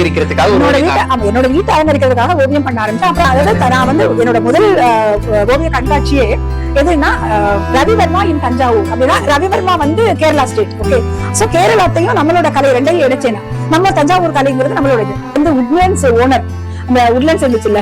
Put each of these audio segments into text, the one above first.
அலங்கரிக்கிறதுக்காக என்னோட வீட்டை என்னோட வீட்டை அலங்கரிக்கிறதுக்காக ஓவியம் பண்ண ஆரம்பிச்சேன். அப்புறம் அதாவது நான் வந்து என்னோட முதல் ஓவிய கண்காட்சியே எதுன்னா ரவிவர்மா இன் தஞ்சாவூர் அப்படின்னா ரவிவர்மா வந்து கேரளா ஸ்டேட் ஓகே சோ கேரளாத்தையும் நம்மளோட கலை ரெண்டையும் இணைச்சேன். நம்ம தஞ்சாவூர் கலைங்கிறது நம்மளோட இது வந்து உட்லண்ட்ஸ் ஓனர் அந்த உட்லண்ட்ஸ் இருந்துச்சுல்ல.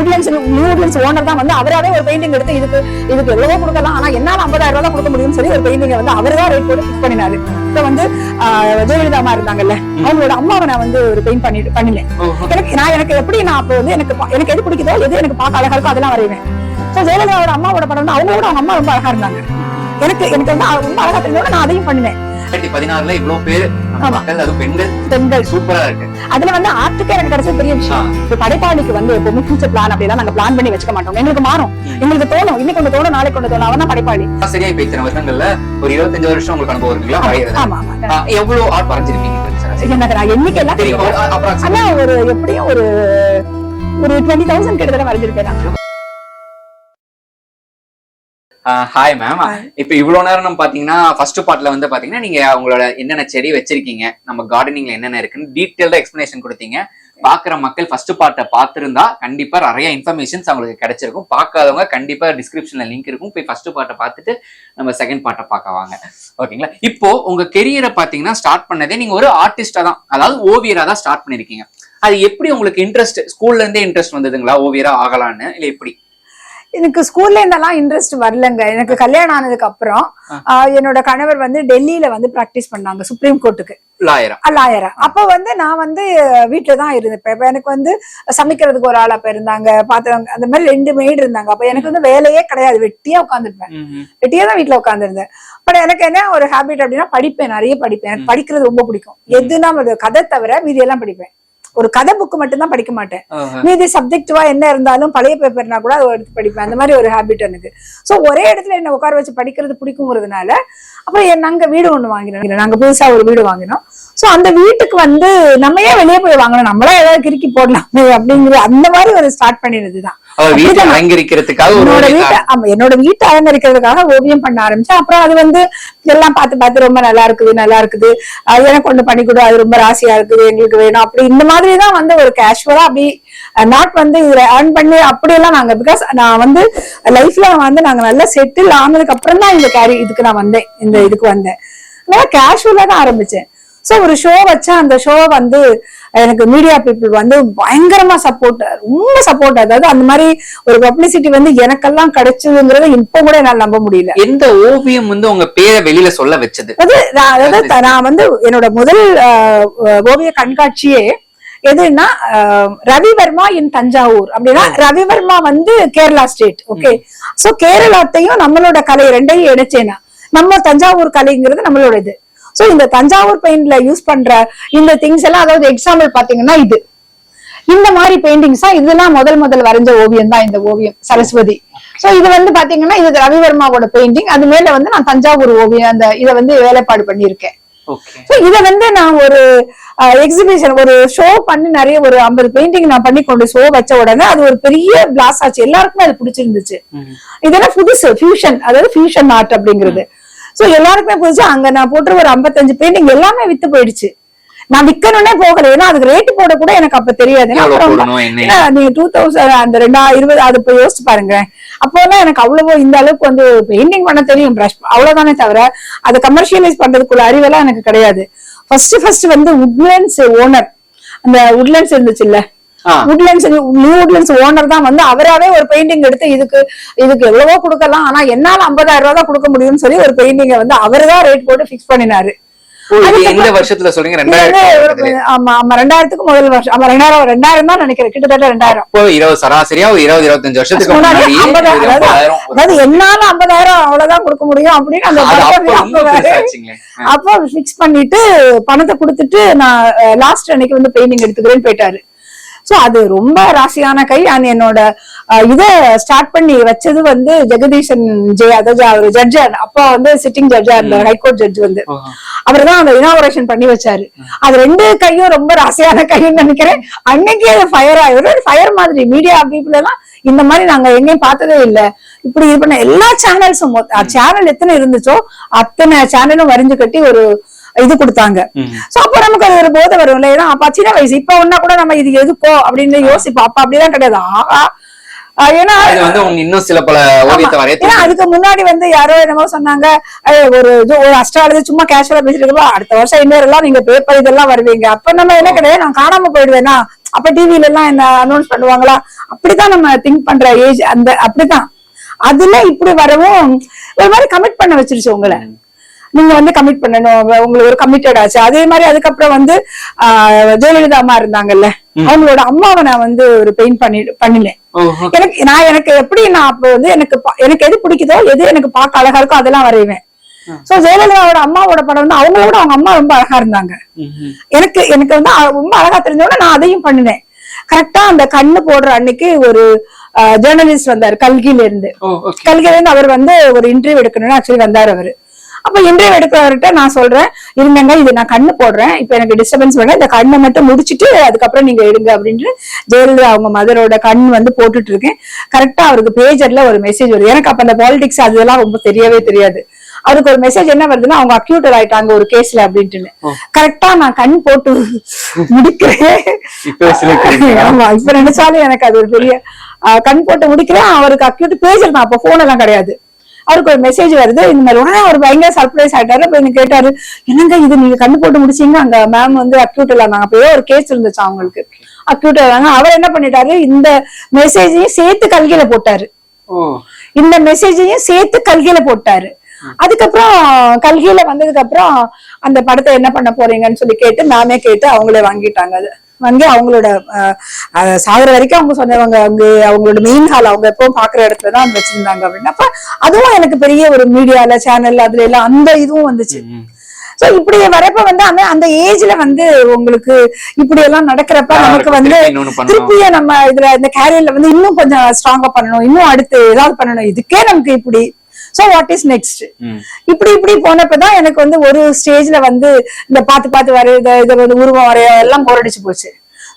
உட்லண்ட்ஸ் நியூ உட்லண்ட்ஸ் ஓனர் தான் வந்து அவராவே ஒரு பெயிண்டிங் எடுத்து இதுக்கு இதுக்கு எவ்வளவோ கொடுக்கலாம். ஆனா என்னால ஐம்பதாயிரம் ரூபாய் தான் கொடுக்க முடியும்னு சொல்லி ஒரு பெயிண்டிங் வந்து அவர் தான் ரேட் போட்டு ஃபிக்ஸ் பண்ணினாரு. இப்ப வந்து ஆஹ், ஜெயலலிதா அம்மா இருந்தாங்கல்ல அவங்களோட அம்மாவை நான் வந்து ஒரு பெயிண்ட் பண்ணிட்டு பண்ணினேன். எனக்கு நான் எனக்கு எப்படி நான் அப்போ வந்து எனக்கு எனக்கு எது பிடிக்குதோ எது எனக்கு பார்க்க அழகா இருக்கோ அதெல்லாம் வரைவேன். சோ ஜெயலலிதாவோட அம்மாவோட படம் வந்து அவங்களோட அவங்க அம்மா ரொம்ப அழகா இருந்தாங்க. எனக்கு எனக்கு வந்து ரொம்ப அழகா தெரிஞ்சவங்க நான் அதையும் பண்ணினேன். ரெண்டாயிரத்தி பதினாறுல இவ்வளவு பேர். மக்கள் அதுவும் பெண்கள் பெண்கள். சூப்பரா இருக்கு. அதுல வந்து ஆர்ட்டுக்கு எனக்கு கிடைச்ச பெரிய விஷயம். இப்ப படைப்பாளிக்கு வந்து எப்பவுமே ஃபியூச்சர் பிளான் அப்படிலாம் நாங்க பிளான் பண்ணி வச்சுக்க மாட்டோம். எங்களுக்கு மாறும். எங்களுக்கு தோணும். இன்னைக்கு ஒன்று தோணும் நாளைக்கு ஒன்று தோணும். அவன் தான் படைப்பாளி சரியா இப்ப இத்தனை வருஷங்கள்ல ஒரு இருபத்தஞ்சு வருஷம் உங்களுக்கு அனுபவம் இருக்குங்களா? எவ்வளவு ஆர்ட்? எனக்கு நான் எண்ணிக்கை எல்லாம் தெரியும். ஆனா ஒரு எப்படியும் ஒரு ஒரு டுவெண்ட்டி தௌசண்ட் கிட்டத்தட்ட வரைஞ்சிருப்பேன். ஹாய் மேம் இப்ப இவ்வளவு நேரம் நம்ம பாத்தீங்கன்னா ஃபர்ஸ்ட் பார்ட்ல வந்து பாத்தீங்கன்னா நீங்க உங்களோட என்னென்ன செடி வச்சிருக்கீங்க நம்ம கார்டனிங்ல என்னென்ன இருக்குன்னு டீட்டெயில்டா எக்ஸ்பிளனேஷன் கொடுத்தீங்க. பாக்குற மக்கள் ஃபர்ஸ்ட் பார்ட்டை பார்த்திருந்தா கண்டிப்பா நிறைய இன்ஃபர்மேஷன்ஸ் அவங்களுக்கு கிடைச்சிருக்கும். பார்க்காதவங்க கண்டிப்பா டிஸ்கிரிப்ஷன்ல லிங்க் இருக்கும். போய் ஃபர்ஸ்ட் பார்ட்டை பார்த்துட்டு நம்ம செகண்ட் பார்ட்டை பார்க்க வாங்க. ஓகேங்களா இப்போ உங்க கெரியரை பாத்தீங்கன்னா ஸ்டார்ட் பண்ணதே நீங்க ஒரு ஆர்டிஸ்டா தான் அதாவது ஓவியரா தான் ஸ்டார்ட் பண்ணிருக்கீங்க. அது எப்படி உங்களுக்கு இன்ட்ரெஸ்ட் ஸ்கூல்ல இருந்தே இன்ட்ரெஸ்ட் வந்ததுங்களா? ஓவியரா ஆகலான்னு இல்ல எப்படி? எனக்கு ஸ்கூல்ல இருந்தெல்லாம் இன்ட்ரெஸ்ட் வரலங்க. எனக்கு கல்யாணம் ஆனதுக்கு அப்புறம் என்னோட கணவர் வந்து டெல்லியில வந்து பிராக்டிஸ் பண்ணாங்க சுப்ரீம் கோர்ட்டுக்கு லாயரா. லாயரா. அப்ப வந்து நான் வந்து வீட்டுல தான் இருந்தேன். எனக்கு வந்து சமைக்கிறதுக்கு ஒரு ஆள் அப்ப இருந்தாங்க பாத்திரம் அந்த மாதிரி ரெண்டு மெய்டு இருந்தாங்க. அப்ப எனக்கு வந்து வேலையே கிடையாது. வெட்டியா உட்காந்துருப்பேன் வெட்டியா தான் வீட்டுல உட்காந்துருந்தேன் பட் எனக்கு என்ன ஒரு ஹாபிட் அப்படின்னா படிப்பேன் நிறைய படிப்பேன். எனக்கு படிக்கிறது ரொம்ப பிடிக்கும். எதுனா கதை தவிர மீதி எல்லாம் படிப்பேன். ஒரு கதை புக்கு மட்டும் தான் படிக்க மாட்டேன். மீதி சப்ஜெக்டிவா என்ன இருந்தாலும் பழைய பேப்பர்னா கூட அதை எடுத்து படிப்பேன். அந்த மாதிரி ஒரு ஹாபிட் எனக்கு. சோ ஒரே இடத்துல என்ன உட்கார வச்சு படிக்கிறது பிடிக்குங்கிறதுனால அப்புறம் நாங்க வீடு ஒண்ணு வாங்கினோம் நாங்க புதுசா ஒரு வீடு வாங்கினோம். சோ அந்த வீட்டுக்கு வந்து நம்ம ஏன் வெளியே போய் வாங்கணும்? நம்மளா ஏதாவது கிறுக்கி போடலாமே அப்படிங்கிற அந்த மாதிரி ஒரு ஸ்டார்ட் பண்ணினதுதான். அவர் என்னோட வீட்டை என்னோட வீட்டை அலங்கரிக்கிறதுக்காக ஓவியம் பண்ண ஆரம்பிச்சேன். அப்புறம் அது வந்து எல்லாம் பார்த்து பார்த்து ரொம்ப நல்லா இருக்குது நல்லா இருக்குது. அது எனக்கு ஒண்ணு பண்ணி கொடு அது ரொம்ப ராசியா இருக்குது எங்களுக்கு வேணும். அப்படி இந்த மாதிரி தான் வந்து ஒரு கேஷுவலா அப்படி நாட் வந்து இதுல ஏர்ன் பண்ணி அப்படியெல்லாம் நாங்க பிகாஸ் நான் வந்து லைஃப்ல வந்து நாங்க நல்லா செட்டில் ஆனதுக்கு அப்புறம் தான் இந்த கேரி இதுக்கு நான் வந்தேன் இந்த இதுக்கு வந்தேன். அதனால கேஷுவலா தான் ஆரம்பிச்சேன். சோ ஒரு ஷோ வச்சா அந்த ஷோ வந்து எனக்கு மீடியா பீப்புள் வந்து பயங்கரமா சப்போர்ட் ரொம்ப சப்போர்ட் அதாவது அந்த மாதிரி ஒரு பப்ளிசிட்டி வந்து எனக்கெல்லாம் கிடைச்சதுங்கிறத இப்போ கூட என்னால நம்ப முடியல. எந்த ஓவியம் வந்து உங்க பேரை வெளியில சொல்ல வச்சது? அதாவது நான் வந்து என்னோட முதல் ஓவிய கண்காட்சியே எதுன்னா ரவிவர்மா இன் தஞ்சாவூர். அப்படின்னா ரவிவர்மா வந்து கேரளா ஸ்டேட் ஓகே சோ கேரளாத்தையும் நம்மளோட கலை ரெண்டையும் இணைச்சேனா. நம்ம தஞ்சாவூர் கலைங்கிறது நம்மளோட இது. சோ இந்த தஞ்சாவூர் பெயிண்ட்ல யூஸ் பண்ற இந்த திங்ஸ் எல்லாம் அதாவது எக்ஸாம்பிள் பாத்தீங்கன்னா இது. இந்த மாதிரி பெயிண்டிங்ஸ் இதெல்லாம் முதல் முதல் வரைஞ்ச ஓவியம் தான் இந்த ஓவியம் சரஸ்வதி. சோ இது வந்து பாத்தீங்கன்னா இது ரவிவர்மாவோட பெயிண்டிங் அது மேல வந்து நான் தஞ்சாவூர் ஓவியம் அந்த இதை வந்து வேலைப்பாடு பண்ணியிருக்கேன். இத வந்து நான் ஒரு எக்ஸிபிஷன் ஒரு ஷோ பண்ணி நிறைய ஒரு ஐம்பது பெயிண்டிங் நான் பண்ணி கொண்டு ஷோ வச்ச உடனே அது ஒரு பெரிய பிளாஸ் ஆச்சு. எல்லாருக்குமே அது பிடிச்சிருந்துச்சு. இதெல்லாம் புதுசு? ஃபியூஷன் அதாவது ஃபியூஷன் ஆர்ட் அப்படிங்கிறது. சோ எல்லாருக்குமே புதுசு அங்க நான் போட்டு ஒரு 55 பெயிண்டிங் எல்லாமே வித்து போயிடுச்சு. நான் விக்கணும்னே போகல ஏன்னா அதுக்கு ரேட் போட கூட எனக்கு அப்ப தெரியாது. நீங்க டூ தௌசண்ட் அந்த ரெண்டா இருபது அது போய் யோசிச்சு பாருங்க அப்போலாம் எனக்கு அவ்வளவோ இந்த அளவுக்கு வந்து பெயிண்டிங் பண்ண தெரியும் ப்ரஷ் அவ்வளவுதானே தவிர அதை கமர்ஷியலைஸ் பண்றதுக்குள்ள அறிவெல்லாம் எனக்கு கிடையாது. ஃபர்ஸ்ட் ஃபர்ஸ்ட் வந்து உட்லண்ட்ஸ் ஓனர் அந்த உட்லண்ட்ஸ் இருந்துச்சு இல்ல ஆ. உட்லண்ட்ஸ் நியூ ஓனர் தான் வந்து அவராவே ஒரு பெயிண்டிங் எடுத்து இதுக்கு இதுக்கு எவ்வளவோ கொடுக்கலாம். ஆனா என்னால ஐம்பதாயிரம் ரூபாய் தான் கொடுக்க முடியும்னு சொல்லி ஒரு பெயிண்டிங்கை வந்து அவர்தான் ரேட் போட்டு ஃபிக்ஸ் பண்ணினாரு. எந்த வருஷத்துல சொல்றீங்க? ரெண்டாயிரத்துக்கு முதல் வருஷம். ரெண்டாயிரம் ரெண்டாயிரம் தான் நினைக்கிறேன். கிட்டத்தட்ட ரெண்டாயிரம். இருபது சராசரியா ஒரு இருபது இருபத்தஞ்சு வருஷத்துக்கு முன்னாடி அதாவது என்னால ஐம்பதாயிரம் அவ்வளவுதான் கொடுக்க முடியும் அப்படின்னு அந்த அப்ப ஃபிக்ஸ் பண்ணிட்டு பணத்தை கொடுத்துட்டு நான் லாஸ்ட் அன்னைக்கு வந்து பெயிண்டிங் எடுத்துக்கிறேன்னு போயிட்டாரு. சோ அது ரொம்ப ராசியான கை. அண்ட் என்னோட இத ஸ்டார்ட் பண்ணி வச்சது வந்து ஜெகதீசன் ஜெய அதாவது அவர் ஜட்ஜர் அப்பா வந்து சிட்டிங் ஜட்ஜா இருந்தார் ஹைகோர்ட் ஜட்ஜ் வந்து. அவர் தான் அந்த இனாகரேஷன் பண்ணி வச்சாரு. அது ரெண்டு கையும் ரொம்ப ராசியான கைன்னு நினைக்கிறேன். அன்னைக்கே அது ஃபயர் ஆயிரும் ஃபயர் மாதிரி மீடியா பீப்புள் எல்லாம் இந்த மாதிரி நாங்க எங்கேயும் பார்த்ததே இல்ல. இப்படி இது பண்ண எல்லா சேனல்ஸும் சேனல் எத்தனை இருந்துச்சோ அத்தனை சேனலும் வரிஞ்சு கட்டி ஒரு இது கொடுத்தாங்க. சோ அப்ப நமக்கு அது ஒரு போதை வரும்ல ஏன்னா அப்ப சின்ன வயசு இப்ப ஒன்னா கூட நம்ம இது எதுக்கோ அப்படின்னு யோசிப்போம். அப்ப அப்படிலாம் கிடையாது. ஆஹா. ஏன்னா இன்னும் சில பல அதுக்கு முன்னாடி வந்து யாரோ என்னமோ சொன்னாங்க "ஐய, ஒரு இது ஒரு அஸ்ட்ராலஜி சும்மா கேஷுவலா பேசிட்டு அடுத்த வருஷம் இன்னொரு எல்லாம் நீங்க பேப்பர் இதெல்லாம் வருவீங்க. அப்ப நம்ம என்ன கிடையாது நான் காணாம போயிடுவேனா? அப்ப டிவில எல்லாம் என்ன அனௌன்ஸ் பண்ணுவாங்களா? அப்படிதான் நம்ம திங்க் பண்ற ஏஜ் அந்த அப்படிதான். அதுல இப்படி வரவும் ஒரு மாதிரி கமிட் பண்ண வச்சிருச்சு உங்களை. நீங்க வந்து கமிட் பண்ணணும். உங்களுக்கு ஒரு கமிட்டட் ஆச்சு. அதே மாதிரி அதுக்கப்புறம் வந்து ஜெயலலிதா அம்மா இருந்தாங்கல்ல அவங்களோட அம்மாவை நான் வந்து ஒரு பெயிண்ட் பண்ணி பண்ணினேன். எனக்கு நான் எனக்கு எப்படி நான் அப்ப வந்து எனக்கு எனக்கு எது பிடிக்குதோ எது எனக்கு பார்க்க அழகா இருக்கோ அதெல்லாம் வரைவேன். சோ ஜெயலலிதாவோட அம்மாவோட படம் வந்து அவங்களோட அவங்க அம்மா ரொம்ப அழகா இருந்தாங்க. எனக்கு எனக்கு வந்து ரொம்ப அழகா தெரிஞ்சோட நான் அதையும் பண்ணினேன். கரெக்டா அந்த கண்ணு போடுற அன்னைக்கு ஒரு ஜேர்னலிஸ்ட் வந்தாரு கல்கில இருந்து. கல்கில இருந்து அவர் வந்து ஒரு இன்டர்வியூ எடுக்கணும்னு ஆக்சுவலி வந்தாரு அவரு. அப்ப இன்டர்வியூ எடுக்கிறவர்கிட்ட நான் சொல்றேன் இருங்கங்க இது நான் கண்ணு போடுறேன். இப்ப எனக்கு டிஸ்டர்பன்ஸ் வேணும் இந்த கண்ணை மட்டும் முடிச்சிட்டு அதுக்கப்புறம் நீங்க எடுங்க அப்படின்ட்டு ஜெயலலிதா அவங்க மதரோட கண் வந்து போட்டுட்டு இருக்கேன். கரெக்டா அவருக்கு பேஜர்ல ஒரு மெசேஜ் வருது. எனக்கு அப்ப அந்த பாலிடிக்ஸ் அதெல்லாம் ரொம்ப தெரியவே தெரியாது. அவருக்கு ஒரு மெசேஜ் என்ன வருதுன்னா அவங்க அக்யூட்டர் ஆயிட்டாங்க ஒரு கேஸ்ல அப்படின்ட்டு கரெக்டா நான் கண் போட்டு முடிக்கிறேன். ஆமா இப்ப நினைச்சாலும் எனக்கு அது ஒரு பெரிய கண் போட்டு முடிக்கிறேன். அவருக்கு அக்யூட் பேஜர் தான் அப்ப போன் எல்லாம் கிடையாது. அவருக்கு ஒரு மெசேஜ் வருது. இந்த மாதிரி உடனே அவர் பயங்கர சர்ப்ரைஸ் ஆயிட்டாரு. அப்ப எனக்கு கேட்டாரு என்னங்க இது? நீங்க கண்ணு போட்டு முடிச்சீங்க அங்க மேம் வந்து அக்யூட் இருந்தாங்க அப்ப ஒரு கேஸ் இருந்துச்சு அவங்களுக்கு. அக்யூட் இருந்தாங்க. அவர் என்ன பண்ணிட்டாரு? இந்த மெசேஜையும் சேர்த்து கல்கியில போட்டாரு. இந்த மெசேஜையும் சேர்த்து கல்கியில போட்டாரு. அதுக்கப்புறம் கல்கியில வந்ததுக்கு அப்புறம் அந்த படத்தை என்ன பண்ண போறீங்கன்னு சொல்லி கேட்டு மேமே கேட்டு அவங்களே வாங்கிட்டாங்க அது. வாங்கி அவங்களோட சாகுற வரைக்கும் அவங்க சொன்னவங்க அங்க அவங்களோட மெயின் ஹால் அவங்க எப்பவும் பாக்குற இடத்துல தான் வச்சிருந்தாங்க அப்படின்னா அப்ப அதுவும் எனக்கு பெரிய ஒரு மீடியால சேனல் அதுல எல்லாம் அந்த இதுவும் வந்துச்சு. சோ இப்படி வரப்ப வந்து அந்த அந்த ஏஜ்ல வந்து உங்களுக்கு இப்படி எல்லாம் நடக்கிறப்ப நமக்கு வந்து. திருப்பிய நம்ம இதுல இந்த கேரியர்ல வந்து இன்னும் கொஞ்சம் ஸ்ட்ராங்கா பண்ணணும் இன்னும் அடுத்து ஏதாவது பண்ணணும் இதுக்கே நமக்கு இப்படி சோ வாட் இஸ் நெக்ஸ்ட். இப்படி இப்படி போனப்பதான் எனக்கு வந்து ஒரு ஸ்டேஜ்ல வந்து இந்த பார்த்து பார்த்து வரையுது இது வந்து உருவம் வரைய எல்லாம் போரடிச்சு போச்சு.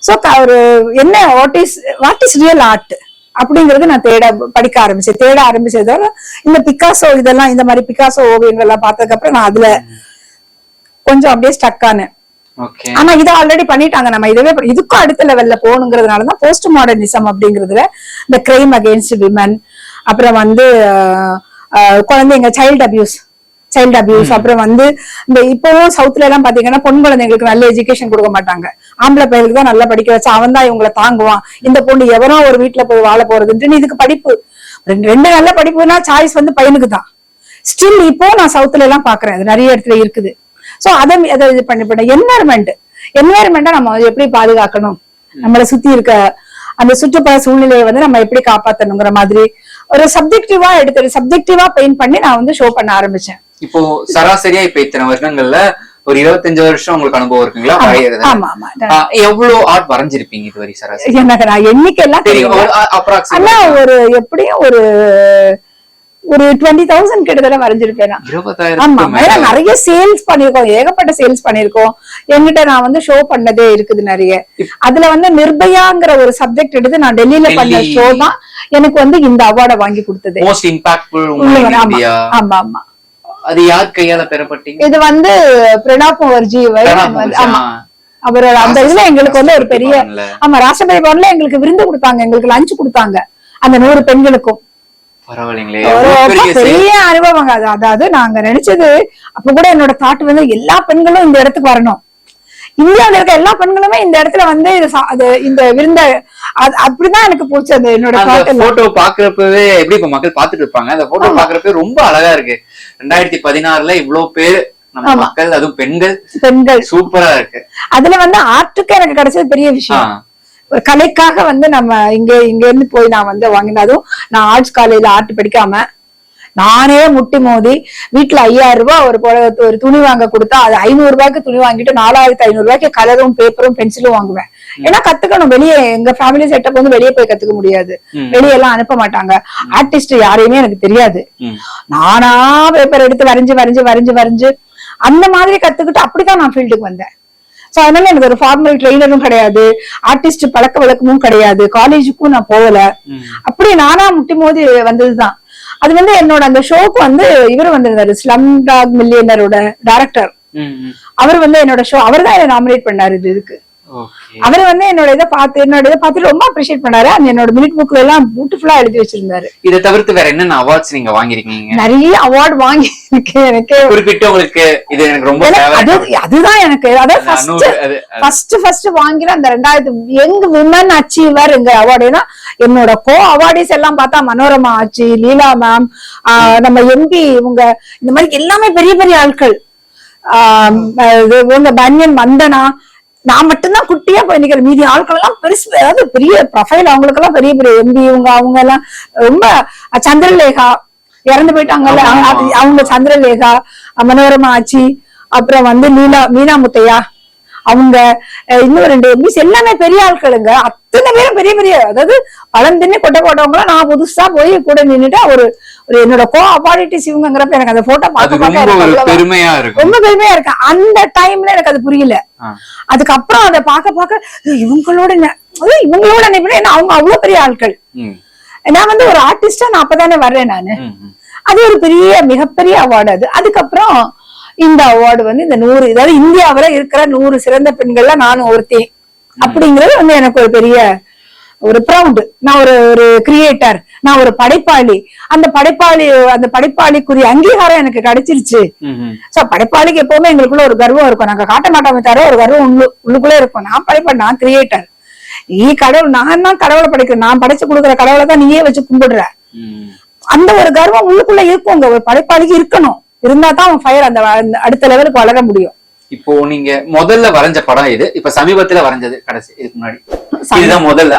சோ ஒரு என்ன what is what is real art அப்படிங்கறது நான் தேட படிக்க ஆரம்பிச்சேன். தேட ஆரம்பிச்சதால இந்த பிக்காசோ இதெல்லாம் இந்த மாதிரி பிக்காசோ ஓவியங்கள் எல்லாம் பார்த்ததுக்கு அப்புறம் நான் அதுல கொஞ்சம் அப்படியே ஸ்டக் ஆனேன். ஆனா இதை ஆல்ரெடி பண்ணிட்டாங்க. நம்ம இதுவே இதுக்கும் அடுத்த லெவல்ல போகணுங்கிறதுனாலதான் போஸ்ட் மாடர்னிசம் அப்படிங்கிறதுல இந்த கிரைம் அகேன்ஸ்ட் விமன் அப்புறம் வந்து குழந்தைங்க சைல்டு அபியூஸ் சைல்டு அபியூஸ் அப்புறம் வந்து இந்த இப்பவும் சவுத்ல எல்லாம் பாத்தீங்கன்னா பொன் குழந்தைங்களுக்கு நல்ல எஜுகேஷன் கொடுக்க மாட்டாங்க. ஆம்பளை பையனுக்கு தான் நல்லா படிக்க வச்சா அவன் தான் இவங்களை தாங்குவான். இந்த பொண்ணு எவனோ ஒரு வீட்டுல போய் வாழ போறதுன்ட்டு இதுக்கு படிப்பு. ரெண்டு நல்ல படிப்புனா சாய்ஸ் வந்து பையனுக்கு தான். ஸ்டில் இப்போ நான் சவுத்ல எல்லாம் பாக்குறேன். அது நிறைய இடத்துல இருக்குது. சோ அதை அதை இது பண்ணி பண்ண என்வாயர்மெண்ட் என்வாயர்மெண்ட்டை நம்ம எப்படி பாதுகாக்கணும்? நம்மளை சுத்தி இருக்க அந்த சுற்றுப்புற சூழ்நிலையை வந்து நம்ம எப்படி காப்பாத்தணுங்கிற மாதிரி ஒரு சப்ஜெக்டிவா எடுத்து சப்ஜெக்டிவா பெயிண்ட் பண்ணி நான் வந்து ஷோ பண்ண ஆரம்பிச்சேன். இப்போ சராசரியா இப்ப இத்தனை வருஷங்கள்ல ஒரு இருபத்தஞ்சு வருஷம் உங்களுக்கு அனுபவம் இருக்குங்களா? வரைகிறது ஆமா ஆமா. எவ்வளவு ஆர்ட் வரைஞ்சிருப்பீங்க இதுவரை சராசரி? எனக்கு நான் எண்ணிக்கை எல்லாம் தெரியும் ஆனா ஒரு எப்படியும் ஒரு ஒரு டுவெண்ட்டி தௌசண்ட் கிட்டத்தட்ட வரைஞ்சிருப்பேன் ஆமா ஏன்னா நிறைய சேல்ஸ் பண்ணிருக்கோம் ஏகப்பட்ட சேல்ஸ் பண்ணிருக்கோம். என்கிட்ட நான் வந்து ஷோ பண்ணதே இருக்குது நிறைய. அதுல வந்து நிர்பயாங்கிற ஒரு சப்ஜெக்ட் எடுத்து நான் டெல்லியில பண்ண. ஷோ தான் எனக்கு வந்து இந்த அவார்டை வாங்கி கொடுத்தது. ஆமா ஆமா அது யார் கையால பெறப்பட்டீங்க? இது வந்து பிரணாப் முகர்ஜி ஆமா. ஆ. அவரோட அந்த இதுல எங்களுக்கு வந்து ஒரு பெரிய. ஆமா ராஷ்டிரபதி பவன்ல எங்களுக்கு விருந்து கொடுத்தாங்க எங்களுக்கு லஞ்ச் கொடுத்தாங்க அந்த நூறு பெண்களுக்கும். பெரிய அனுபவங்க. அது அதாவது நாங்க நினைச்சது அப்ப கூட என்னோட தாட் வந்து எல்லா பெண்களும் இந்த இடத்துக்கு வரணும். இந்தியாவுல இருக்க எல்லா பெண்களுமே இந்த இடத்துல வந்து இது இந்த விருந்த அப்படிதான் எனக்கு போச்சு அது என்னோட போட்டோ பாக்குறப்பவே எப்படி இப்ப மக்கள் பாத்துட்டு இருப்பாங்க? அந்த போட்டோ பாக்குறப்பவே ரொம்ப அழகா இருக்கு. ரெண்டாயிரத்தி பதினாறுல இவ்வளவு பேர். மக்கள் அதுவும் பெண்கள் பெண்கள். சூப்பரா இருக்கு. அதுல வந்து ஆர்ட்டுக்கு எனக்கு கிடைச்சது பெரிய விஷயம். ஒரு கலைக்காக வந்து நம்ம இங்க இங்க இருந்து போய் நான் வந்து வாங்கினதும் நான் ஆர்ட்ஸ் காலேஜ்ல ஆர்ட் படிக்காம நானே முட்டி மோதி வீட்டுல ஐயாயிரம் ரூபாய் ஒரு புடவை- ஒரு துணி வாங்க கொடுத்தா அது ஐநூறு ரூபாய்க்கு துணி வாங்கிட்டு நாலாயிரத்தி ஐநூறு ரூபாய்க்கு கலரும் பேப்பரும் பென்சிலும் வாங்குவேன். ஏன்னா கத்துக்கணும். வெளியே எங்க ஃபேமிலி செட்டப் வந்து வெளியே போய் கத்துக்க முடியாது. ம். வெளியே எல்லாம் அனுப்ப மாட்டாங்க. ஆர்டிஸ்ட் யாரையுமே எனக்கு தெரியாது. நானா பேப்பர் எடுத்து வரைஞ்சு வரைஞ்சு வரைஞ்சு வரைஞ்சு அந்த மாதிரி கத்துக்கிட்டு அப்படிதான் நான் ஃபீல்டுக்கு வந்தேன். சோ அதனால எனக்கு ஒரு ஃபார்மல் ட்ரெயினரும் கிடையாது. ஆர்டிஸ்ட் பழக்க வழக்கமும் கிடையாது. காலேஜுக்கும் நான் போகல. அப்படி நானா முட்டி மோதி வந்ததுதான். அது வந்து என்னோட அந்த ஷோக்கு வந்து இவர் வந்திருந்தாரு. ஸ்லம் டாக் மில்லியனரோட டைரக்டர். அவர் வந்து என்னோட ஷோ அவர் தான் என்ன நாமினேட் பண்ணாரு இது இதுக்கு. அவர் வந்து என்னோட இதை பார்த்து என்னோட இதை பார்த்து ரொம்ப அப்ரிஷியேட் பண்ணாரு. அந்த என்னோட மினிட் புக்ல எல்லாம் பியூட்டிஃபுல்லா எழுதி வச்சிருந்தாரு. இதை தவிர்த்து வேற என்னென்ன அவார்ட்ஸ் நீங்க வாங்கிருக்கீங்க நிறைய அவார்ட் வாங்கி எனக்கு. குறிப்பிட்டு உங்களுக்கு இது எனக்கு ரொம்ப. அதுதான் எனக்கு. அதாவது அது ஃபர்ஸ்ட் ஃபர்ஸ்ட் ஃபர்ஸ்ட் வாங்கின அந்த ரெண்டாயிரத்து யங் விமன் அச்சீவர் எங்க அவார்டுனா என்னோட கோ அவார்டிஸ் எல்லாம் பார்த்தா மனோரமா ஆச்சு லீலா மேம் நம்ம எம்பி இவங்க இந்த மாதிரி எல்லாமே பெரிய பெரிய ஆட்கள். ஆஹ் இவங்க பன்யன் வந்தனா நான் மட்டும்தான் குட்டியா போய் நிக்கிறேன். மீதி ஆட்கள் எல்லாம் பெருசு அதாவது பெரிய ப்ரொஃபைல் அவங்களுக்கு எல்லாம் பெரிய பெரிய எம்பி இவங்க அவங்க எல்லாம் ரொம்ப சந்திரலேகா. இறந்து போயிட்டாங்கல்ல. அவங்க- சந்திரலேகா மனோரமா ஆச்சி அப்புறம் வந்து லீலா மீனா முத்தையா. அவங்க இன்னும் ரெண்டு மிஸ் எல்லாமே பெரிய ஆட்களுங்க. அத்தனை பேரும் பெரிய பெரிய அதாவது பழம் தின்னு கொட்டை போட்டவங்களாம் நான் புதுசா போய் கூட நின்னுட்டு ஒரு ஒரு என்னோட கோ அபாரிட்டிஸ் இவங்கிறப்ப எனக்கு அந்த போட்டோ பார்க்க பார்க்க பெருமையா ரொம்ப பெருமையா இருக்கு. அந்த டைம்ல எனக்கு அது புரியல. அதுக்கப்புறம் அதை பார்க்க பார்க்க "ஏய், இவங்களோட இவங்களோட நினைப்பேன் ஏன்னா அவங்க அவ்வளவு பெரிய ஆட்கள். நான் வந்து ஒரு ஆர்டிஸ்டா நான் அப்பதானே வர்றேன் நானு. அது ஒரு பெரிய மிகப்பெரிய அவார்டு அது. அதுக்கப்புறம் இந்த அவார்டு வந்து இந்த நூறு அதாவது இந்தியாவுல இருக்கிற நூறு சிறந்த பெண்கள்ல நானும் ஒருத்தி அப்படிங்கிறது வந்து எனக்கு ஒரு பெரிய ஒரு ப்ரௌட் நான் ஒரு ஒரு கிரியேட்டர் நான் ஒரு படைப்பாளி. அந்த படைப்பாளி அந்த படைப்பாளிக்குரிய அங்கீகாரம் எனக்கு கிடைச்சிருச்சு. சோ படைப்பாளிக்கு எப்பவுமே எங்களுக்குள்ள ஒரு கர்வம் இருக்கும். நாங்க காட்ட மாட்டோமே தவிர ஒரு கர்வம் உள்ளு உள்ளுக்குள்ளே இருக்கும். நான் படைப்பேன் நான் கிரியேட்டர் நீ கடவுள் நான் தான் கடவுளை படைக்கிறேன். நான் படைச்சு கொடுக்குற கடவுளை தான் நீயே வச்சு கும்பிடுற. அந்த ஒரு கர்வம் உள்ளுக்குள்ள இருக்குங்க ஒரு படைப்பாளிக்கு இருக்கணும். இருந்தா தான் அவன் ஃபயர் அந்த அடுத்த லெவலுக்கு வளர முடியும். இப்போ நீங்க முதல்ல வரைஞ்ச படம் இது இப்ப சமீபத்துல வரைஞ்சது கடைசி இதுக்கு முன்னாடி. இதுதான் முதல்ல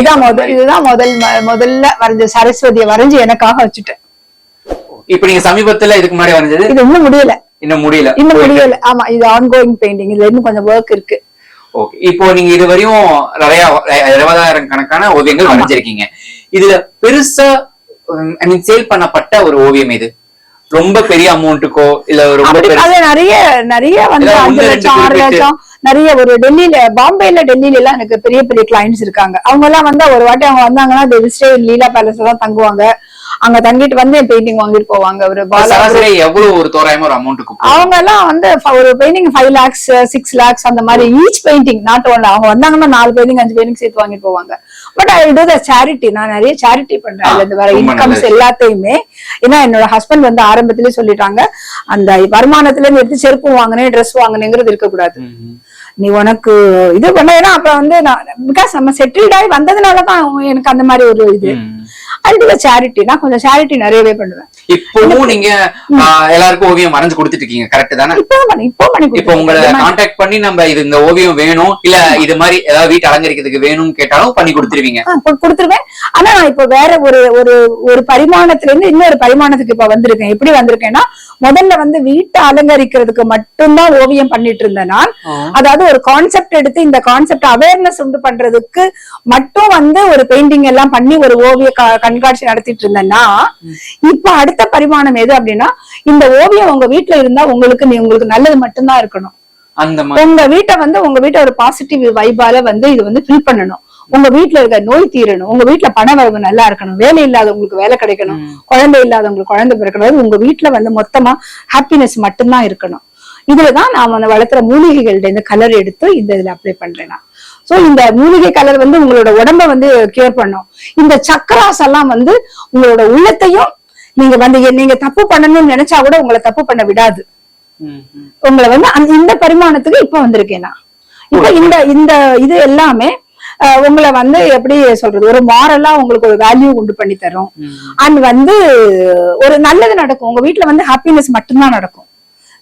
இதான் முதல் இதுதான் முதல் முதல்ல வரைஞ்ச சரஸ்வதியை வரைஞ்சு எனக்காக வச்சுட்டேன். இப்ப நீங்க சமீபத்துல இதுக்கு முன்னாடி வரைஞ்சது? இது இன்னும் முடியல. இன்னும் முடியல. இன்னும் முடியல. ஆமா இது ஆன்கோயிங் பெயிண்டிங் இதுல இன்னும் கொஞ்சம் ஒர்க் இருக்கு. ஓகே. இப்போ நீங்க இது வரையும் நிறைய இருபதாயிரம் கணக்கான ஓவியங்கள் வரைஞ்சிருக்கீங்க. இதுல பெருசா ஐ மீன் சேல் பண்ணப்பட்ட ஒரு ஓவியம் இது ரொம்ப பெரிய அமௌண்ட்டுக்கோ இல்ல ரொம்ப நிறைய நிறைய வந்து அஞ்சு லட்சம் ஆறு. லட்சம் நிறைய ஒரு டெல்லியில பாம்பேல டெல்லியில எல்லாம் எனக்கு பெரிய பெரிய கிளைண்ட்ஸ் இருக்காங்க. அவங்க எல்லாம் வந்து ஒரு வாட்டி அவங்க வந்தாங்கன்னா in லீலா பேலஸ்ல தான் தங்குவாங்க. அங்க தங்கிட்டு வந்து பெயிண்டிங் வாங்கிட்டு போவாங்க. ஒரு எவ்வளவு ஒரு தோராயமா ஒரு அமௌண்ட்டுக்கு அவங்க எல்லாம் வந்து ஒரு painting five lakhs six lakhs அந்த மாதிரி ஈச் பெயிண்டிங் நாட் ஒன் அவங்க வந்தாங்கன்னா நாலு பெயிண்டிங் அஞ்சு பெயிண்டிங் சேர்த்து வாங்கிட்டு போவாங்க. But I do the charity நான் நிறைய சேரிட்டி பண்றேன். அதுல இருந்து வர இன்கம்ஸ். எல்லாத்தையுமே. ஏன்னா என்னோட ஹஸ்பண்ட் வந்து ஆரம்பத்திலே சொல்லிட்டாங்க அந்த வருமானத்துல இருந்து எடுத்து செருப்பு வாங்கினேன் ட்ரெஸ் வாங்கினேங்கிறது இருக்கக்கூடாது. நீ உனக்கு இது பண்ண ஏன்னா அப்புறம் வந்து நான் பிகாஸ் நம்ம செட்டில்ட் ஆகி வந்ததுனாலதான் எனக்கு அந்த மாதிரி ஒரு இது. அது சேரிட்டி நான் கொஞ்சம் சேரிட்டி நிறையவே பண்ணுவேன். இப்பவும் நீங்க எல்லாருக்கும் ஓவியம் வரைஞ்சு கொடுத்துட்டு இருக்கீங்க கரெக்ட் தானே? இப்போ உங்களை. காண்டாக்ட் பண்ணி நம்ம இது இந்த ஓவியம் வேணும் இல்ல இது மாதிரி ஏதாவது வீட்டு அலங்கரிக்கிறதுக்கு வேணும்னு கேட்டாலும் பண்ணி கொடுத்துருவீங்க. கொடுத்துருவேன். ஆனா நான் இப்ப வேற ஒரு ஒரு ஒரு பரிமாணத்துல இருந்து இன்னொரு பரிமாணத்துக்கு இப்ப வந்திருக்கேன். எப்படி வந்திருக்கேன்னா முதல்ல வந்து வீட்டை அலங்கரிக்கிறதுக்கு மட்டும்தான் ஓவியம் பண்ணிட்டு இருந்தேன் நான். அதாவது ஒரு கான்செப்ட் எடுத்து இந்த கான்செப்ட் அவேர்னஸ் உண்டு பண்றதுக்கு மட்டும் வந்து ஒரு பெயிண்டிங் எல்லாம் பண்ணி ஒரு ஓவிய கண்காட்சி நடத்திட்டு இருந்தேன்னா இப்ப அடுத்த பரிமாணம் எது அப்படின்னா இந்த ஓவியம் உங்க வீட்டுல இருந்தா உங்களுக்கு நீ உங்களுக்கு நல்லது மட்டும்தான் இருக்கணும். உங்க வீட்டை வந்து உங்க வீட்டை ஒரு பாசிட்டிவ் வைபால வந்து இது வந்து ஃபில் பண்ணணும். உங்க வீட்ல இருக்க நோய் தீரணும். உங்க வீட்ல பண வரவு நல்லா இருக்கணும். வேலை இல்லாதவங்களுக்கு வேலை கிடைக்கணும். குழந்தை இல்லாதவங்களுக்கு குழந்தை பிறக்கணும். உங்க வீட்ல வந்து மொத்தமா ஹாப்பினஸ் மட்டும்தான் இருக்கணும். இதுலதான் நான் வந்து வளர்த்துற மூலிகைகள்ட்ட இந்த கலர் எடுத்து இந்த இதுல அப்ளை பண்றேன். நான் சோ இந்த மூலிகை கலர் வந்து உங்களோட உடம்ப வந்து கியூர் பண்ணும். இந்த சக்கராஸ் எல்லாம் வந்து உங்களோட உள்ளத்தையும் நீங்க வந்து நீங்க தப்பு பண்ணணும்னு நினைச்சா கூட உங்களை தப்பு பண்ண விடாது. உங்களை வந்து அந்த இந்த பரிமாணத்துக்கு இப்ப வந்திருக்கேன் நான். இப்ப இந்த இந்த இது எல்லாமே உங்களை வந்து எப்படி சொல்றது ஒரு மாரலா உங்களுக்கு ஒரு வேல்யூ உண்டு பண்ணி தரும். அண்ட் வந்து ஒரு நல்லது நடக்கும். உங்க வீட்ல வந்து ஹாப்பினஸ் மட்டும்தான் நடக்கும்.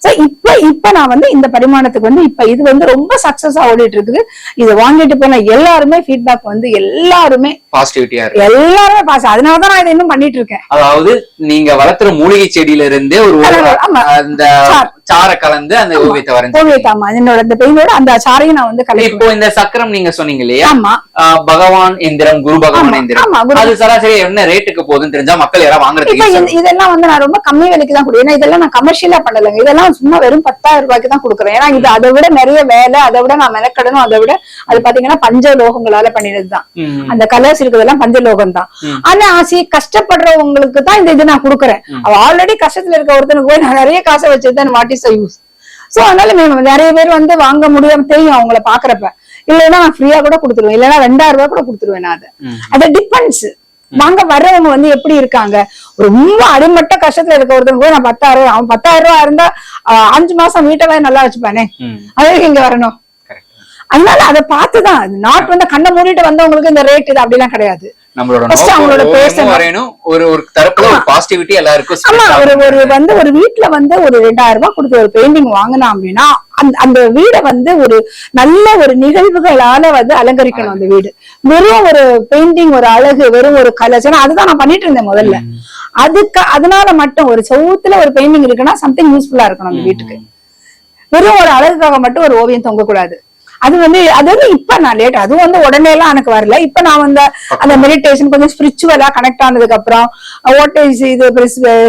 சோ இப்ப இப்ப நான் வந்து இந்த பரிமாணத்துக்கு வந்து இப்ப இது வந்து ரொம்ப சக்சஸா ஓடிட்டு இருக்குது. இதை வாங்கிட்டு போன எல்லாருமே ஃபீட்பேக் வந்து எல்லாருமே பாசிட்டிவிட்டியா இருக்கு. எல்லாருமே பாஸ் அதனாலதான் நான் இதை இன்னும் பண்ணிட்டு இருக்கேன் அதாவது நீங்க வளர்த்துற மூலிகை செடியில இருந்தே ஒரு ஆமா. அந்த சார். கலந்து அந்த ஓவியத்தை வரைஞ்சு ஓவியத்தாமா என்னோட இந்த பெயினோட அந்த சாரையும் நான் வந்து கலெக்ட் இப்போ இந்த சக்கரம் நீங்க சொன்னீங்க இல்லையா? ஆமா. பகவான் எந்திரம் குரு பகவான் ஆமா, எந்திரம். ஆமா, அது சராசரி என்ன ரேட்டுக்கு போகுதுன்னு தெரிஞ்சா மக்கள் இப்ப வாங்குறதுக்கு இதெல்லாம் வந்து நான் ரொம்ப கம்மி விலைக்கு தான் கொடுக்குறேன். ஏன்னா இதெல்லாம் நான் கமர்ஷியலா பண்ணலைங்க. இதெல்லாம் சும்மா வெறும் பத்தாயிரம் ரூபாய்க்கு தான் கொடுக்குறேன். ஏன்னா இது அதை விட நிறைய வேலை அதை விட நான் மெனக்கடணும் அதை விட அது பாத்தீங்கன்னா பஞ்ச லோகங்களால பண்ணினதுதான். ம். அந்த கலர்ஸ் இருக்கிறதெல்லாம் பஞ்சலோகம் தான் ஆனா ஆசி கஷ்டப்படுறவங்களுக்கு தான் இந்த இது நான் கொடுக்குறேன். அவ ஆல்ரெடி கஷ்டத்துல இருக்க ஒருத்தனுக்கு போய் நான் நிறைய காசை வச்சிருந்தேன் வாட் இஸ் யூஸ் சோ அதனால మేము நிறைய பேர் வந்து வாங்க முடியாம தெரியும் அவங்கள பாக்குறப்ப. இல்லைன்னா நான் ஃப்ரீயா கூட கொடுத்துருவேன். இல்லைன்னா ரெண்டாயிரம் ரூபாய் கூட கொடுத்துருவேன் நான் அதை. அது டிபெண்ட்ஸ் வாங்க வர்றவங்க வந்து எப்படி இருக்காங்க? ரொம்ப அடிமட்ட கஷ்டத்துல இருக்க ஒருத்தவங்க கூட நான் பத்தாயிரம் அவன் பத்தாயிரம் ரூபாய் இருந்தா அஞ்சு மாசம் வீட்டை நல்லா வச்சுப்பானே. அதுக்கு இங்க வரணும். அதனால அதை பார்த்துதான். நாட் வந்து கண்ணை மூடிட்டு வந்தவங்களுக்கு இந்த ரேட் இது அப்படிலாம் கிடையாது. நம்மளோட. வரையணும் ஒரு ஒரு தரப்புல ஒரு பாசிட்டிவிட்டி எல்லாருக்கும் ஆமா ஒரு ஒரு. வந்து ஒரு வீட்ல வந்து ஒரு ரெண்டாயிரம் ரூபாய் கொடுத்து ஒரு பெயிண்டிங் வாங்கினா அப்படின்னா அந்த அந்த வீடை வந்து ஒரு நல்ல ஒரு நிகழ்வுகளால வந்து அலங்கரிக்கணும் அந்த வீடு. வெறும் ஒரு பெயிண்டிங் ஒரு அழகு வெறும் ஒரு கலர்ஸ் ஏன்னா அதுதான் நான் பண்ணிட்டு இருந்தேன் முதல்ல. அதுக்கு அதனால மட்டும் ஒரு செவுத்துல ஒரு பெயிண்டிங் இருக்குன்னா சம்திங் யூஸ்ஃபுல்லா இருக்கணும் அந்த வீட்டுக்கு. வெறும் ஒரு அழகுக்காக மட்டும் ஒரு ஓவியம் தொங்க கூடாது அது வந்து அது வந்து இப்ப நான் லேட் அதுவும் வந்து உடனே எல்லாம் எனக்கு வரல. இப்ப நான் வந்து அந்த மெடிடேஷன் கொஞ்சம் ஸ்பிரிச்சுவலா கனெக்ட் ஆனதுக்கு அப்புறம் வாட் இஸ் இது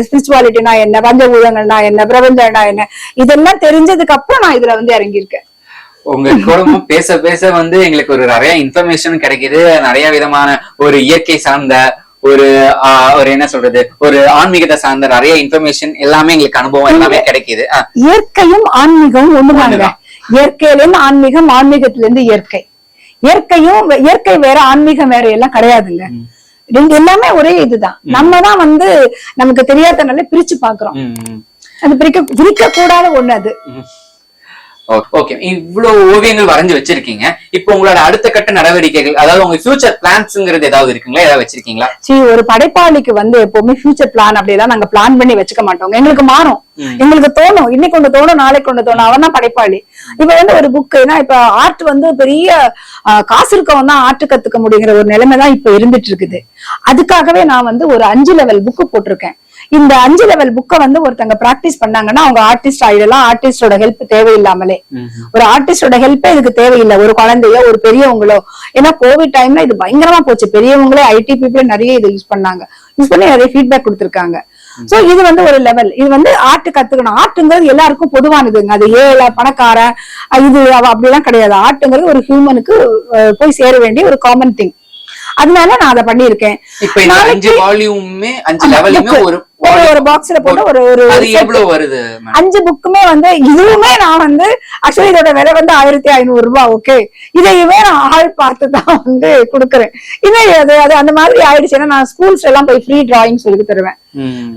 ஸ்பிரிச்சுவாலிட்டினா என்ன பஞ்சபூதங்கள்னா என்ன பிரபஞ்சம்னா என்ன இதெல்லாம் தெரிஞ்சதுக்கு அப்புறம் நான் இதுல வந்து இறங்கியிருக்கேன். உங்க குடும்பம் பேச பேச வந்து எங்களுக்கு ஒரு நிறைய இன்ஃபர்மேஷன் கிடைக்குது. நிறைய விதமான ஒரு இயற்கை சார்ந்த ஒரு ஒரு என்ன சொல்றது ஒரு ஆன்மீகத்தை சார்ந்த நிறைய இன்ஃபர்மேஷன் எல்லாமே எங்களுக்கு அனுபவம் எல்லாமே கிடைக்குது. இயற்கையும் ஆன்மீகமும் ஒண்ணுதாங்க. ஒண்ணுதான். இயற்கையில இருந்து ஆன்மீகம் ஆன்மீகத்துல இருந்து இயற்கை. இயற்கையும் இயற்கை வேற ஆன்மீகம் வேற எல்லாம் கிடையாதுங்க. ரெண்டு எல்லாமே ஒரே இதுதான். நம்ம தான் வந்து நமக்கு தெரியாதனால பிரிச்சு பாக்குறோம். அது பிரிக்க பிரிக்க கூடாத ஒண்ணு அது. ஓகே இவ்வளவு ஓவியங்கள் வரைஞ்சு வச்சிருக்கீங்க. இப்போ உங்களோட அடுத்த கட்ட நடவடிக்கைகள் அதாவது உங்க ஃபியூச்சர் பிளான்ஸ்ங்கிறது ஏதாவது இருக்குங்களா? ஏதாவது வச்சிருக்கீங்களா? சரி ஒரு படைப்பாளிக்கு வந்து எப்பவுமே ஃபியூச்சர் பிளான் அப்படியெல்லாம் நாங்க பிளான் பண்ணி வச்சுக்க மாட்டோம். எங்களுக்கு மாறும். எங்களுக்கு தோணும். இன்னைக்கு ஒண்ணு தோணும் நாளைக்கு ஒண்ணு தோணும். அவன் தான் படைப்பாளி. இப்ப வந்து ஒரு புக் ஏன்னா இப்ப ஆர்ட் வந்து பெரிய காசு இருக்கவன் தான் ஆர்ட் கத்துக்க முடியுங்கிற ஒரு நிலைமை தான் இப்ப இருந்துட்டு இருக்குது. அதுக்காகவே நான் வந்து ஒரு அஞ்சு லெவல் புக்கு போட்டிருக்கேன். இந்த அஞ்சு லெவல் புக்கை வந்து ஒருத்தங்க பிராக்டிஸ் பண்ணாங்கன்னா அவங்க ஆர்டிஸ்ட் ஆயிடலாம். ஆர்டிஸ்டோட ஹெல்ப் தேவையில்லாமலே. ஒரு ஆர்டிஸ்டோட ஹெல்ப்பே இதுக்கு தேவையில்லை. ஒரு குழந்தையோ ஒரு பெரியவங்களோ. ஏன்னா கோவிட் டைம்ல இது பயங்கரமா போச்சு. பெரியவங்களே ஐடி பீப்புள் நிறைய இது யூஸ் பண்ணாங்க. யூஸ் பண்ணி நிறைய ஃபீட்பேக் கொடுத்திருக்காங்க. சோ இது வந்து ஒரு லெவல் இது வந்து ஆர்ட் கத்துக்கணும். ஆர்ட்டுங்கிறது எல்லாருக்கும் பொதுவானதுங்க. அது ஏழை பணக்காரன் அஹ் இது அவ அப்படிலாம் கிடையாது. ஆர்ட்டுங்கிறது ஒரு ஹியூமனுக்கு போய் சேர வேண்டிய ஒரு காமன் திங் அதனால நான் அதை பண்ணியிருக்கேன். ஒரு ஒரு பாக்ஸ்ல போட்டு ஒரு. எவ்வளவு வருது? அஞ்சு புக்குமே வந்து இதுவுமே நான் வந்து ஆக்சுவலி இதோட விலை வந்து ஆயிரத்தி ஐநூறு ரூபாய் ஓகே இதையுமே நான் ஆள் பார்த்து தான் வந்து கொடுக்குறேன். இதே அது அது அந்த மாதிரி ஆயிடுச்சு. ஏன்னா நான் ஸ்கூல்ஸ் எல்லாம் போய் ஃப்ரீ டிராயிங் சொல்லி தருவேன்.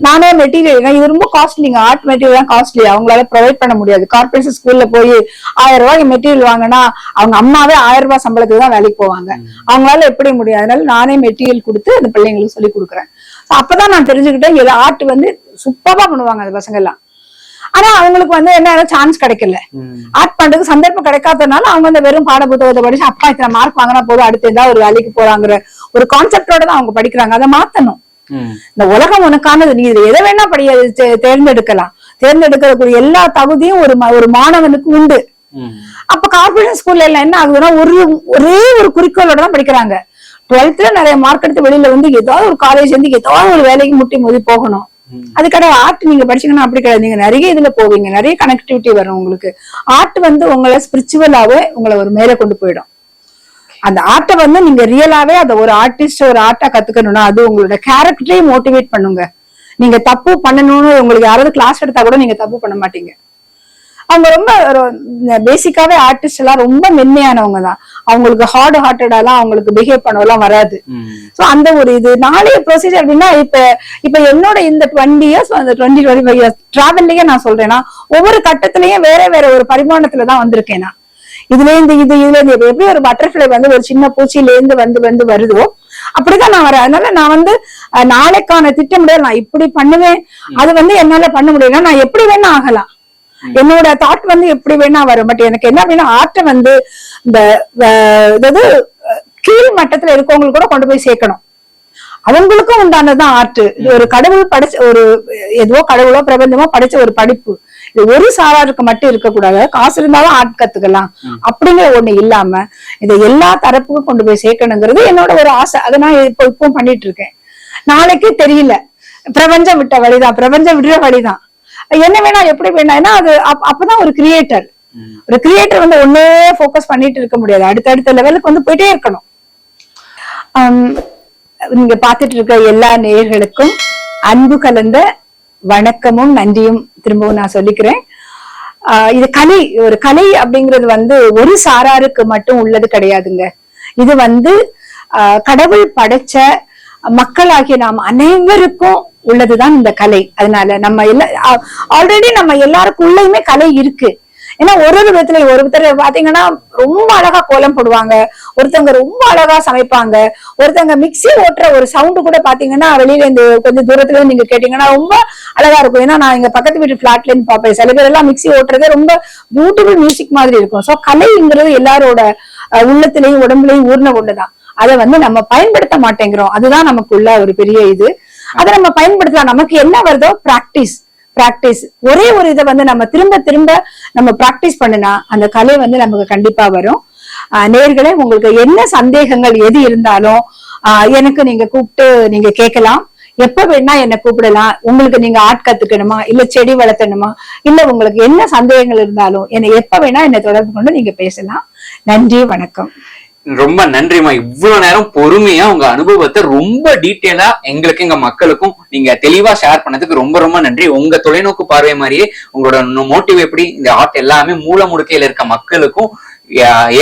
நானே மெட்டீரியல் இது ரொம்ப காஸ்ட்லிங்க ஆர்ட் மெட்டீரியல் தான் காஸ்ட்லி அவங்களால ப்ரொவைட் பண்ண முடியாது. கார்பரேஷன் ஸ்கூல்ல போய் ஆயிரம் ரூபாய்க்கு மெட்டீரியல் வாங்கினா அவங்க அம்மாவே ஆயிரம் ரூபாய் சம்பளத்துக்கு தான் வேலைக்கு போவாங்க. அவங்களால எப்படி முடியும்? அதனால நானே மெட்டீரியல் கொடுத்து அந்த பிள்ளைங்களுக்கு சொல்லி கொடுக்குறேன். அப்பதான் நான் தெரிஞ்சுக்கிட்டேன் ஆர்ட் வந்து சூப்பரா பண்ணுவாங்க அந்த பசங்க எல்லாம் ஆனா அவங்களுக்கு வந்து என்ன சான்ஸ் கிடைக்கல. ஆர்ட் பண்றதுக்கு சந்தர்ப்பம் கிடைக்காதனால அவங்க வந்து வெறும் பாட புத்தகத்தை படிச்சு அப்பா இத்தனை மார்க் வாங்கினா போதும் அடுத்து ஏதாவது ஒரு வேலைக்கு போறாங்கிற ஒரு கான்செப்டோட தான் அவங்க படிக்கிறாங்க. அதை மாத்தணும். இந்த உலகம் உனக்கானது நீ எதை வேணா படி தேர்ந்தெடுக்கலாம். தேர்ந்தெடுக்கக்கூடிய எல்லா தகுதியும் ஒரு ஒரு மாணவனுக்கு உண்டு. அப்ப கார்பரேஷன் ஸ்கூல்ல எல்லாம் என்ன ஆகுதுன்னா ஒரு ஒரே ஒரு குறிக்கோளோட தான் படிக்கிறாங்க. டுவெல்த்ல நிறைய மார்க் எடுத்து வெளியில வந்து ஏதாவது ஒரு காலேஜ் வந்து ஏதாவது ஒரு வேலைக்கு முட்டி மோதி போகணும். அது கிடையாது. ஆர்ட் நீங்க படிச்சீங்கன்னா அப்படி கிடையாது. நீங்க நிறைய இதுல போவீங்க. நிறைய கனெக்டிவிட்டி வரும் உங்களுக்கு. ஆர்ட் வந்து உங்களை ஸ்பிரிச்சுவலாவே உங்களை ஒரு மேல கொண்டு போயிடும். அந்த ஆர்ட்டை வந்து நீங்க ரியலாவே அதை ஒரு ஆர்டிஸ்ட் ஒரு ஆர்ட்டா கத்துக்கணும்னா அது உங்களோட கேரக்டரையும் மோட்டிவேட் பண்ணுங்க. நீங்க தப்பு பண்ணணும்னு உங்களுக்கு யாராவது கிளாஸ் எடுத்தா கூட நீங்க தப்பு பண்ண மாட்டீங்க. அவங்க ரொம்ப பேசிக்காவே ஆர்டிஸ்ட் எல்லாம் ரொம்ப மென்மையானவங்க தான். அவங்களுக்கு ஹார்ட் ஹார்ட்டடாலாம் அவங்களுக்கு பிஹேவ் பண்ணவெல்லாம் வராது. சோ அந்த ஒரு இது. நாளைய ப்ரொசீஜர் அப்படின்னா இப்ப இப்ப என்னோட இந்த டுவெண்ட்டி இயர்ஸ் அந்த டுவெண்ட்டி டுவெண்ட்டி ஃபைவ் இயர்ஸ் டிராவல்லயே நான் சொல்றேன்னா ஒவ்வொரு கட்டத்திலயும் வேற வேற ஒரு பரிமாணத்துல தான் வந்திருக்கேன் நான். இதுல இருந்து இது இதுல இருந்து. எப்படி ஒரு பட்டர்ஃபிளை வந்து ஒரு சின்ன பூச்சியில இருந்து வந்து வந்து வருதோ அப்படிதான் நான் வரேன். அதனால நான் வந்து நாளைக்கான திட்டமிடல் நான் இப்படி பண்ணுவேன். அது வந்து என்னால பண்ண முடியல நான் எப்படி வேணா ஆகலாம். என்னோட தாட் வந்து எப்படி வேணா வரும். பட் எனக்கு என்ன அப்படின்னா ஆர்ட்டை வந்து இந்த அதாவது கீழ் மட்டத்துல இருக்கவங்களுக்கு கூட கொண்டு போய் சேர்க்கணும். அவங்களுக்கும் உண்டானதுதான் ஆர்ட் இது ஒரு கடவுள் படைச்ச ஒரு ஏதோ கடவுளோ பிரபஞ்சமோ படைச்ச ஒரு படிப்பு. இது ஒரு சாராருக்கு மட்டும் இருக்கக்கூடாது. காசு இருந்தாலும் ஆர்ட் கத்துக்கலாம். அப்படிங்கிற ஒண்ணு இல்லாம இதை எல்லா தரப்புக்கும் கொண்டு போய் சேர்க்கணுங்கிறது என்னோட ஒரு ஆசை. அதை நான் இப்போ இப்போ பண்ணிட்டு இருக்கேன். நாளைக்கு தெரியல. பிரபஞ்சம் விட்ட வழிதான். பிரபஞ்சம் விடுற வழிதான். என்ன வேணா எப்படி வேணா. ஏன்னா அது அப்பதான் ஒரு கிரியேட்டர் ஒரு கிரியேட்டர் வந்து ஒன்னே ஃபோக்கஸ் பண்ணிட்டு இருக்க முடியாது. அடுத்தடுத்த லெவலுக்கு வந்து போயிட்டே இருக்கணும். நீங்க பாத்துட்டு இருக்க எல்லா நேயர்களுக்கும் அன்பு கலந்த வணக்கமும் நன்றியும் திரும்பவும் நான் சொல்லிக்கிறேன். ஆஹ் இது கலை ஒரு கலை அப்படிங்கிறது வந்து ஒரு சாராருக்கு மட்டும் உள்ளது கிடையாதுங்க. இது வந்து ஆஹ் கடவுள் படைச்ச மக்களாகிய நாம் அனைவருக்கும் உள்ளதுதான் இந்த கலை. அதனால நம்ம எல்லா ஆல்ரெடி நம்ம எல்லாருக்குள்ளயுமே கலை இருக்கு. ஏன்னா ஒரு ஒரு விதத்துல ஒருத்தர் பாத்தீங்கன்னா ரொம்ப அழகா கோலம் போடுவாங்க. ஒருத்தவங்க ரொம்ப அழகா சமைப்பாங்க. ஒருத்தவங்க மிக்ஸி ஓட்டுற ஒரு சவுண்டு கூட பாத்தீங்கன்னா வெளியில இந்த கொஞ்சம் தூரத்துல இருந்து நீங்க கேட்டீங்கன்னா ரொம்ப அழகா இருக்கும். ஏன்னா நான் இங்க பக்கத்து வீட்டு பிளாட்ல இருந்து பாப்பேன். சில பேர் எல்லாம் மிக்ஸி ஓட்டுறதே ரொம்ப பியூட்டிஃபுல் மியூசிக் மாதிரி இருக்கும். சோ கலைங்கிறது எல்லாரோட உள்ளத்திலையும் உடம்புலையும் ஊர்ன ஒண்ணுதான். அதை வந்து நம்ம பயன்படுத்த மாட்டேங்கிறோம். அதுதான் நமக்குள்ள ஒரு பெரிய இது. அதை நம்ம பயன்படுத்தலாம். நமக்கு என்ன வருதோ பிராக்டிஸ் பிராக்டிஸ் ஒரே ஒரு இதை வந்து நம்ம திரும்ப திரும்ப நம்ம பிராக்டிஸ் பண்ணுனா அந்த கலை வந்து நமக்கு கண்டிப்பா வரும். நேர்களே உங்களுக்கு என்ன சந்தேகங்கள் எது இருந்தாலும் ஆஹ் எனக்கு நீங்க கூப்பிட்டு நீங்க கேட்கலாம். எப்ப வேணா என்ன கூப்பிடலாம். உங்களுக்கு நீங்க ஆட் கத்துக்கணுமா? இல்ல செடி வளர்த்தணுமா? இல்ல உங்களுக்கு என்ன சந்தேகங்கள் இருந்தாலும் என்னை எப்ப வேணா என்னை தொடர்பு கொண்டு நீங்க பேசலாம். நன்றி வணக்கம். ரொம்ப நன்றிமா இவ்வளவு நேரம் பொறுமையா உங்க அனுபவத்தை ரொம்ப டீட்டெயிலா எங்களுக்கு எங்க மக்களுக்கும் நீங்க தெளிவா ஷேர் பண்ணதுக்கு ரொம்ப ரொம்ப நன்றி. உங்க தொலைநோக்கு பார்வை மாதிரியே உங்களோட மோட்டிவ் எப்படி இந்த ஆர்ட் எல்லாமே மூல முடுக்கையில இருக்க மக்களுக்கும்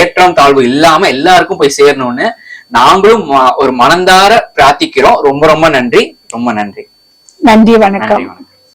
ஏற்றம் தாழ்வு இல்லாம எல்லாருக்கும் போய் சேரணும்னு நாங்களும் ஒரு மனந்தார பிரார்த்திக்கிறோம். ரொம்ப ரொம்ப நன்றி. ரொம்ப நன்றி. நன்றி வணக்கம்.